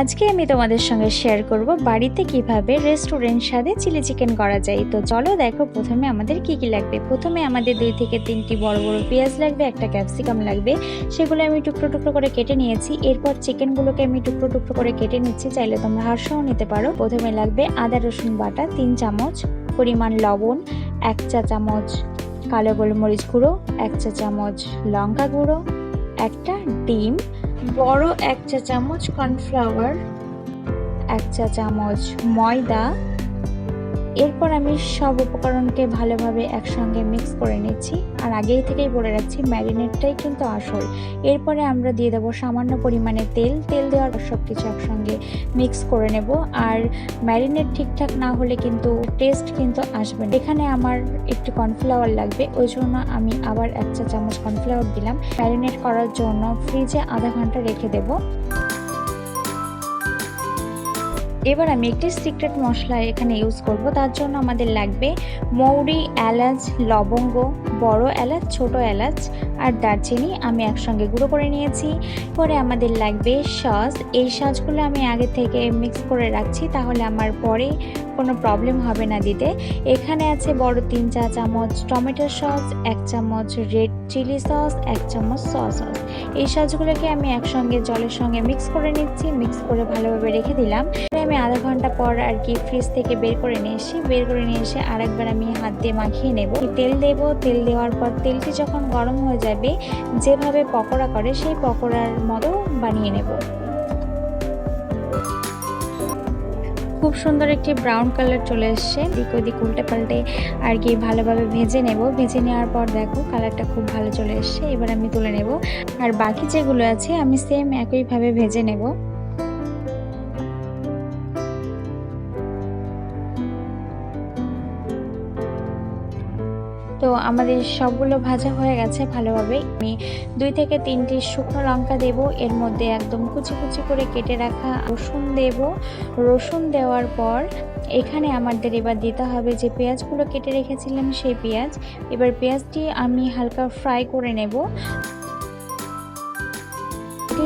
আজকে আমি তোমাদের সঙ্গে শেয়ার করব বাড়িতে কীভাবে রেস্টুরেন্ট স্বাদে চিলি চিকেন করা যায়। তো চলো দেখো প্রথমে আমাদের কি কি লাগবে। প্রথমে আমাদের দুই থেকে তিনটি বড় বড় পেঁয়াজ লাগবে, একটা ক্যাপসিকাম লাগবে। সেগুলো আমি টুকরো টুকরো করে কেটে নিয়েছি। এরপর চিকেনগুলোকে আমি টুকরো টুকরো করে কেটে নিচ্ছি, চাইলে তোমরা হাঁসও নিতে পারো। প্রথমে লাগবে আদা, রসুন বাটা, তিন চামচ পরিমাণ লবণ, এক চা চামচ কালো গোলমরিচ গুঁড়ো, এক চা চামচ লঙ্কা গুঁড়ো, একটা ডিম বড় এক চা চামচ কর্নফ্লাওয়ার এক চা চামচ ময়দা এরপর আমি সব উপকরণকে ভালোভাবে একসঙ্গে মিক্স করে নিচ্ছি। আর আগেই থেকেই বলে রাখছি ম্যারিনেটটাই কিন্তু আসল। এরপরে আমরা দিয়ে দেবো সামান্য পরিমাণে তেল। তেল দেওয়ার সব কিছু একসঙ্গে মিক্স করে নেব। আর ম্যারিনেট ঠিকঠাক না হলে কিন্তু টেস্ট কিন্তু আসবে না। এখানে আমার একটু কর্নফ্লাওয়ার লাগবে, ওই জন্য আমি আবার এক চা চামচ কর্নফ্লাওয়ার দিলাম। ম্যারিনেট করার জন্য ফ্রিজে আধা ঘণ্টা রেখে দেবো। এবার আমি একটি সিক্রেট মশলা এখানে ইউজ করব। তার জন্য আমাদের লাগবে মৌরি, এলাচ, লবঙ্গ, বড় এলাচ, ছোট এলাচ আর দারচিনি আমি একসঙ্গে গুঁড়ো করে নিয়েছি। পরে আমাদের লাগবে সস। এই সসগুলো আমি আগে থেকে মিক্স করে রাখছি, তাহলে আমার পরে কোনো প্রবলেম হবে না দিতে। এখানে আছে বড় তিন চা চামচ টমেটো সস, এক চামচ রেড চিলি সস এক চামচ সস সস এই সসগুলোকে আমি একসঙ্গে জলের সঙ্গে মিক্স করে নিচ্ছি। মিক্স করে ভালোভাবে রেখে দিলাম। আমি আধা ঘণ্টা পর আর কি ফ্রিজ থেকে বের করে নিয়ে এসি বের করে নিয়ে এসে আরেকবার আমি হাত দিয়ে মাখিয়ে নেব। তেল দেব। তেল দেওয়ার পর তেলটি যখন গরম হয়ে যাবে, যেভাবে পকোড়া করে সেই পকোড়ার মতো বানিয়ে নেব। খুব সুন্দর একটি ব্রাউন কালার চলে এসছে। দিক ওদিক উল্টে পাল্টে আর কি ভালোভাবে ভেজে নেব। ভেজে নেওয়ার পর দেখো, কালারটা খুব ভালো চলে এসছে। এবার আমি তুলে নেব। আর বাকি যেগুলো আছে, আমি সেম একইভাবে ভেজে নেব। তো আমাদের সবগুলো ভাজা হয়ে গেছে ভালোভাবে। আমি দুই থেকে তিনটি শুকনো লঙ্কা দেব। এর মধ্যে একদম কুচি কুচি করে কেটে রাখা রসুন দেব। রসুন দেওয়ার পর এখানে আমাদের এবার দিতে হবে যে পেঁয়াজগুলো কেটে রেখেছিলাম সেই পেঁয়াজ। এবার পেঁয়াজটি আমি হালকা ফ্রাই করে নেব।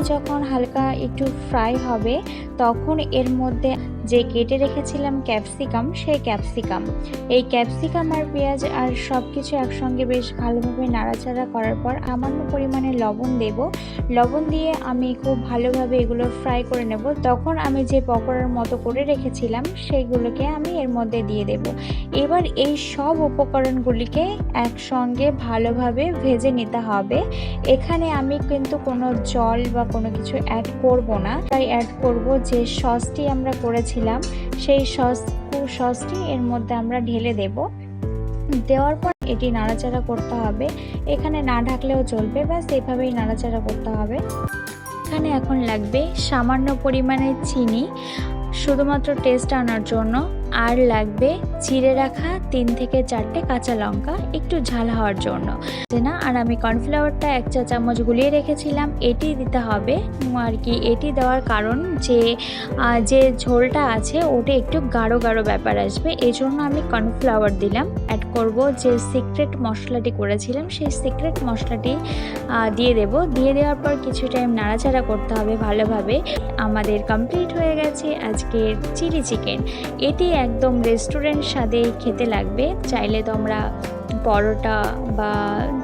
যখন হালকা একটু ফ্রাই হবে তখন এর মধ্যে যে কেটে রেখেছিলাম ক্যাপসিকাম, সেই ক্যাপসিকাম। এই ক্যাপসিকাম আর পেঁয়াজ আর সব কিছু একসঙ্গে বেশ ভালোভাবে নাড়াচাড়া করার পর সামান্য পরিমাণে লবণ দেব। লবণ দিয়ে আমি খুব ভালোভাবে এগুলো ফ্রাই করে নেব। তখন আমি যে পকোড়ার মতো করে রেখেছিলাম সেইগুলোকে আমি এর মধ্যে দিয়ে দেব। এবার এই সব উপকরণগুলিকে একসঙ্গে ভালোভাবে ভেজে নিতে হবে। এখানে আমি কিন্তু কোনো জল বা কোনো কিছু অ্যাড করব না। তাই অ্যাড করব যে সসটি আমরা করেছিলাম, সেই সস সসটি এর মধ্যে আমরা ঢেলে দেব। দেওয়ার পর এটি নাড়াচাড়া করতে হবে। এখানে না ঢাকলেও চলবে, ব্যাস সেভাবেই নাড়াচাড়া করতে হবে। এখানে এখন লাগবে সামান্য পরিমাণে চিনি, শুধুমাত্র টেস্ট আনার জন্য। আর লাগবে চিড়ে রাখা তিন থেকে চারটে কাঁচা লঙ্কা, একটু ঝাল হওয়ার জন্য। না, আর আমি কর্নফ্লাওয়ারটা এক চা চামচ গুলিয়ে রেখেছিলাম, এটি দিতে হবে। আর কি, এটি দেওয়ার কারণ যে যে ঝোলটা আছে, ওটা একটু গাঢ় গাঢ় ব্যাপার আসবে। এই জন্য আমি কর্নফ্লাওয়ার দিলাম। অ্যাড করব যে সিক্রেট মশলাটি করেছিলাম, সেই সিক্রেট মশলাটি দিয়ে দেব। দিয়ে দেওয়ার পর কিছু টাইম নাড়াচাড়া করতে হবে ভালোভাবে। আমাদের কমপ্লিট হয়ে গেছে আজকের চিলি চিকেন। এটি একদম রেস্টুরেন্ট স্বাদে খেতে লাগবে। চাইলে তোমরা পরোটা বা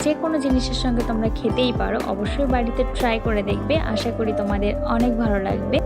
যে কোনো জিনিসের সঙ্গে তোমরা খেতেই পারো। অবশ্যই বাড়িতে ট্রাই করে দেখবে। আশা করি তোমাদের অনেক ভালো লাগবে।